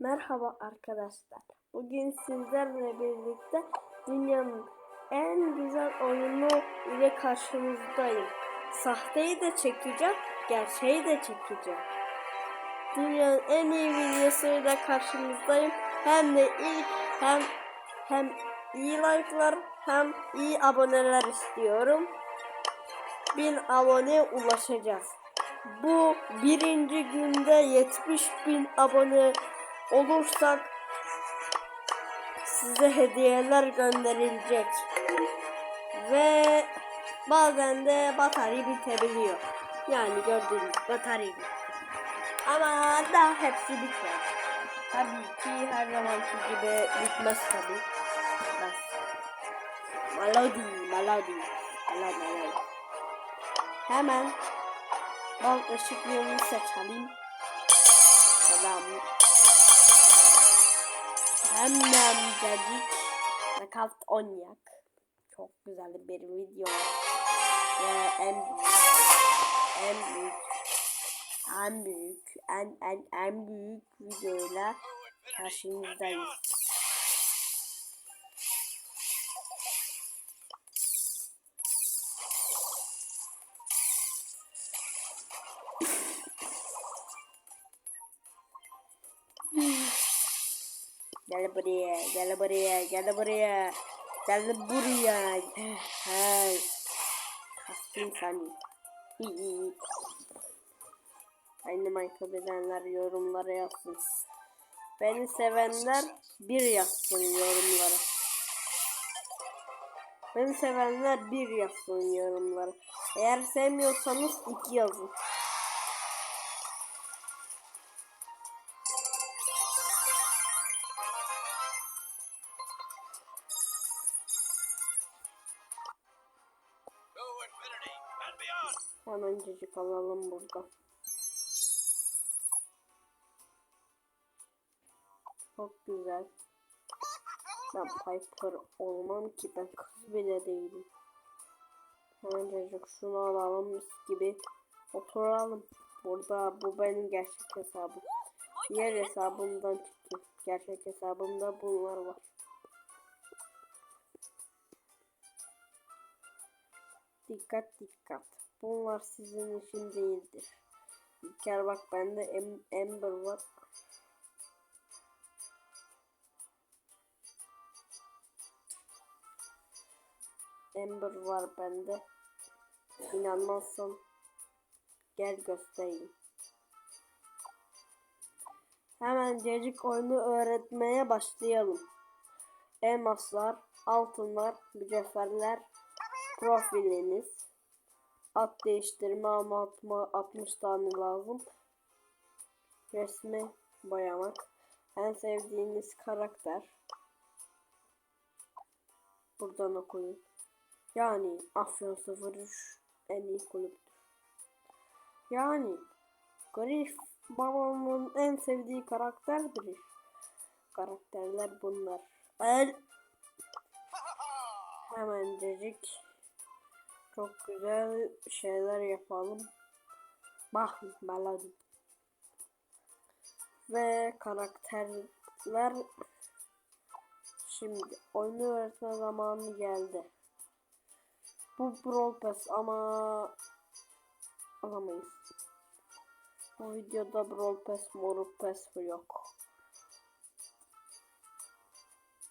Merhaba arkadaşlar. Bugün sizlerle birlikte dünyanın en güzel oyunu ile karşınızdayım. Sahteyi de çekeceğim, gerçeği de çekeceğim. Dünyanın en iyi videosuyla karşınızdayım. Hem de ilk hem hem iyi like'lar hem iyi aboneler istiyorum. 1000 aboneye ulaşacağız. Bu birinci günde 70 bin abone olursak size hediyeler gönderilecek. Ve bazen de batarya bitebiliyor. Yani gördüğünüz batarya. Ama daha hepsi bitmez. Tabii ki her zamanki gibi bitmez tabii. Bitmez. Melodi, melodi, melodi, melodi. Hemen bal ışıklığını seçelim. Tamam. Hemen dedik. Knockout oynayak. Çok güzel bir video. Ve en büyük, en büyük, en büyük, en en en büyük videoyla karşınızdayız. Gel buraya, gel buraya, gel buraya. Gel buraya. Hey. Kastım seni. Aynı Michael edenler yorumlara yazsın. Beni sevenler bir yazsın yorumlara. Beni sevenler bir yazsın yorumlara. Eğer sevmiyorsanız iki yazın. Hemen cacık alalım burada. Çok güzel. Ben Piper olmam ki ben kız bile değilim. Hemen cacık şunu alalım mis gibi. Oturalım. Burada bu benim gerçek hesabım. Diğer hesabımdan çıktı. Gerçek hesabımda bunlar var. Dikkat dikkat. Bunlar sizin için değildir. İlker bak bende em Ember var. Ember var bende. İnanmazsan gel göstereyim. Hemen cacık oyunu öğretmeye başlayalım. Elmaslar, altınlar, mücevherler, profiliniz, at değiştirme ama atma 60 tane lazım. Resmi boyamak, en sevdiğiniz karakter. Buradan okuyun. Yani Afyon 03 en iyi kulüptür. Yani Grif babamın en sevdiği karakterdir. Karakterler bunlar. El Hemencecik çok güzel şeyler yapalım. Bak melodi. Ve karakterler şimdi oyunu öğretme zamanı geldi. Bu Brawl Pass ama alamayız. Bu videoda Brawl Pass, Moru Pass yok.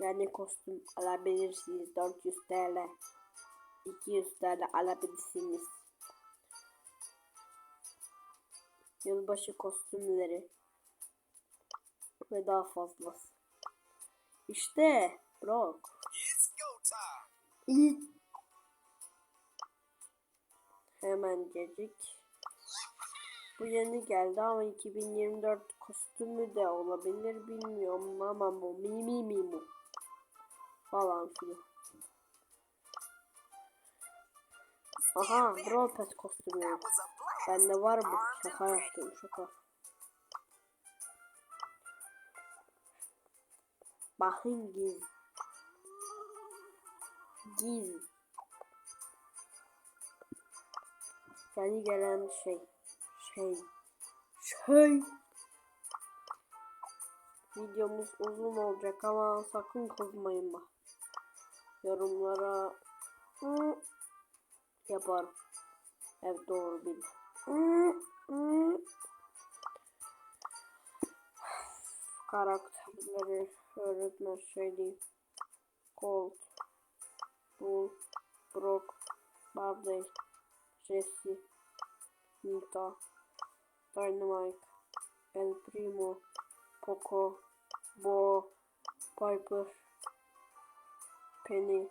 Yani kostüm alabilirsiniz 400 TL. 200 TL alabilirsiniz. Yılbaşı kostümleri ve daha fazlası. İşte Brock. İlk hemencecik. Bu yeni geldi ama 2024 kostümü de olabilir bilmiyorum ama bu mi mi mi mi falan filan. Aha Brawl Pass kostümü. Bende var bu. Şaka yaptım şaka. Bakın giz. Giz. Yeni gelen şey. Şey. Şey. videomuz uzun olacak ama sakın kızmayın bak. Yorumlara hı, yaparım. Evet doğru bildim. Karakterleri öğretmen değil. Colt, Bull, Brock, Barley, Jesse, Nita, Dynamite, El Primo, Poco, Bo, Piper, Penny,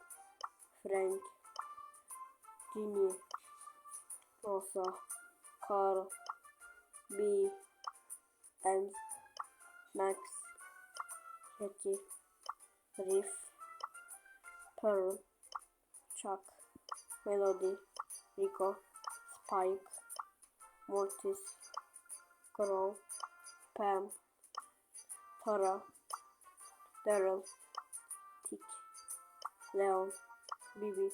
Frank, Ginny, Rosa, Carl, B, Ems, Max, Jackie, Riff, Pearl, Chuck, Melody, Rico, Spike, Mortis, Crow, Pam, Tara, Daryl, Tick, Leon, Bibi,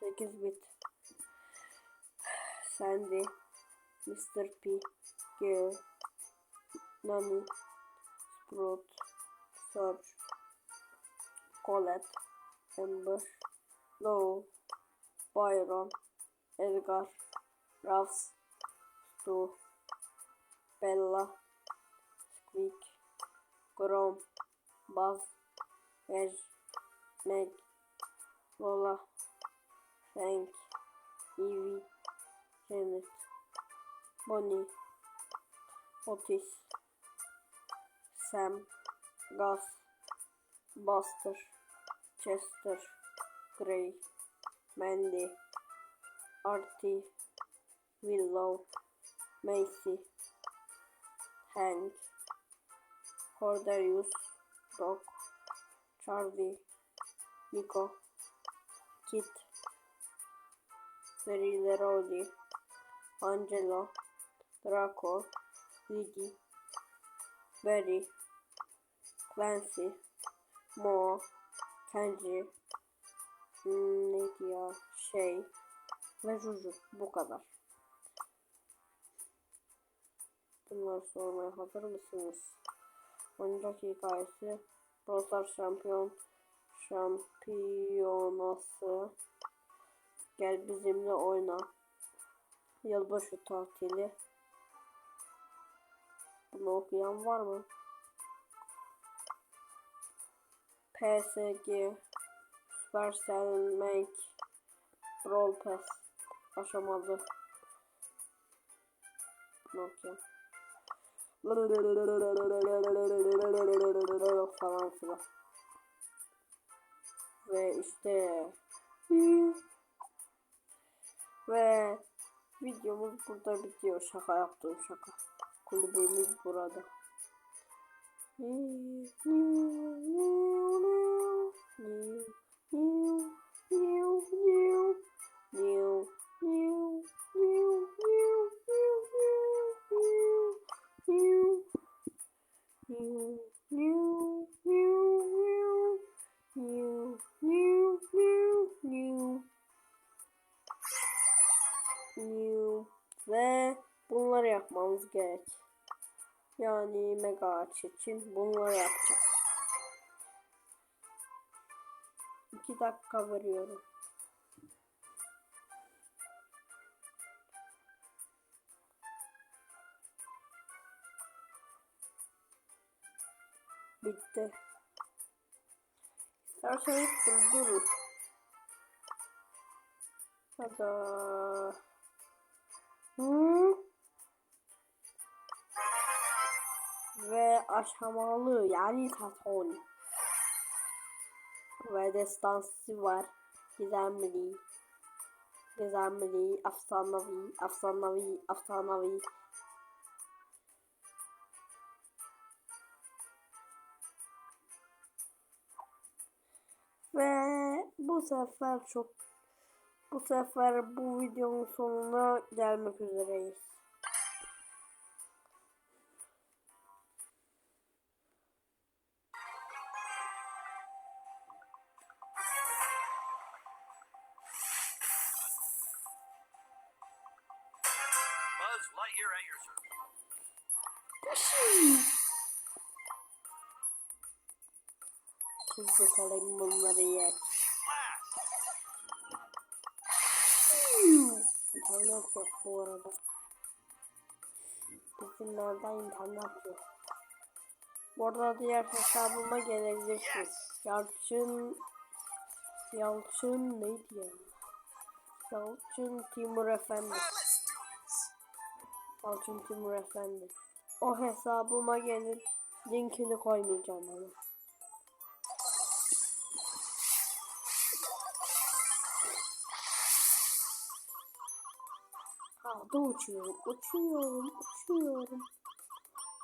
8 bit, Sandy, Mr. P, Gale, Nani, Sprout, Surge, Colette, Ember, Lowell, Byron, Edgar, Ruffs, Stu, Bella, Squeak, Grom, Buzz, Edge, Meg, Lola, Frank, Evie, Janet, Bonnie, Otis, Sam, Gus, Buster, Chester, Gray, Mandy, Artie, Willow, Macy, Hank, Corderius, Doc, Charlie, Nico, Kit, Verillerodi, Angelo, Draco, Ligi, Barry, Clancy, Mo, Kenji, hmm, neydi ya, şey ve Juju. Bu kadar. Bunları sormaya hazır mısınız? Oyuncak hikayesi Rosar Şampiyon Şampiyonası Gel bizimle oyna. Yılbaşı tatili. Bunu okuyan var mı? PSG Supercell Make Brawl Pass. Aşamalı Bunu falan filan. Ve işte ve videomuz burada bitiyor. Şaka yaptım şaka. Kulübümüz burada. Ve yapmamız gerek. Yani mega ağaç için bunları yapacağız. 2 dakika veriyorum. Bitti. İsterseniz durdurun. Hadi. Hı? Aşamalı yani taton. Ve destansı var. Gizemli. Gizemli, afsanavi, afsanavi, afsanavi. Ve bu sefer çok bu sefer bu videonun sonuna gelmek üzereyiz. Hızlı geçelim bunları ye. İnternet yok bu arada. Bizim nerede internet yok. Bu arada diğer hesabıma gelebilirsiniz. Yalçın... Yalçın neydi ya? Yalçın Timur Efendi. Yalçın Timur Efendi. O hesabıma gelin. Linkini koymayacağım ama. Havada uçuyorum, uçuyorum, uçuyorum.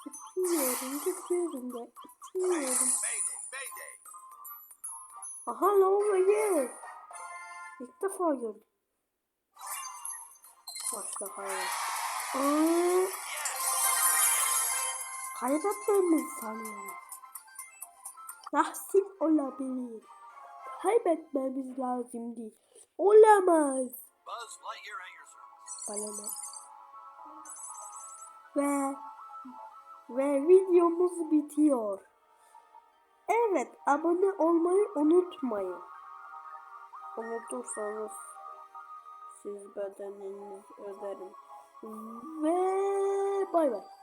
Uçuyorum, gidiyorum da uçuyorum. Aha ne oluyor? İlk defa gördüm. Başta hayır. Aa, kaybetmemizi sanıyorum. Nasıl olabilir? Kaybetmemiz lazım değil. Olamaz. Ne? Ve ve videomuz bitiyor. Evet, abone olmayı unutmayın. Unutursanız siz bedeniniz öderim. Ve bay bay.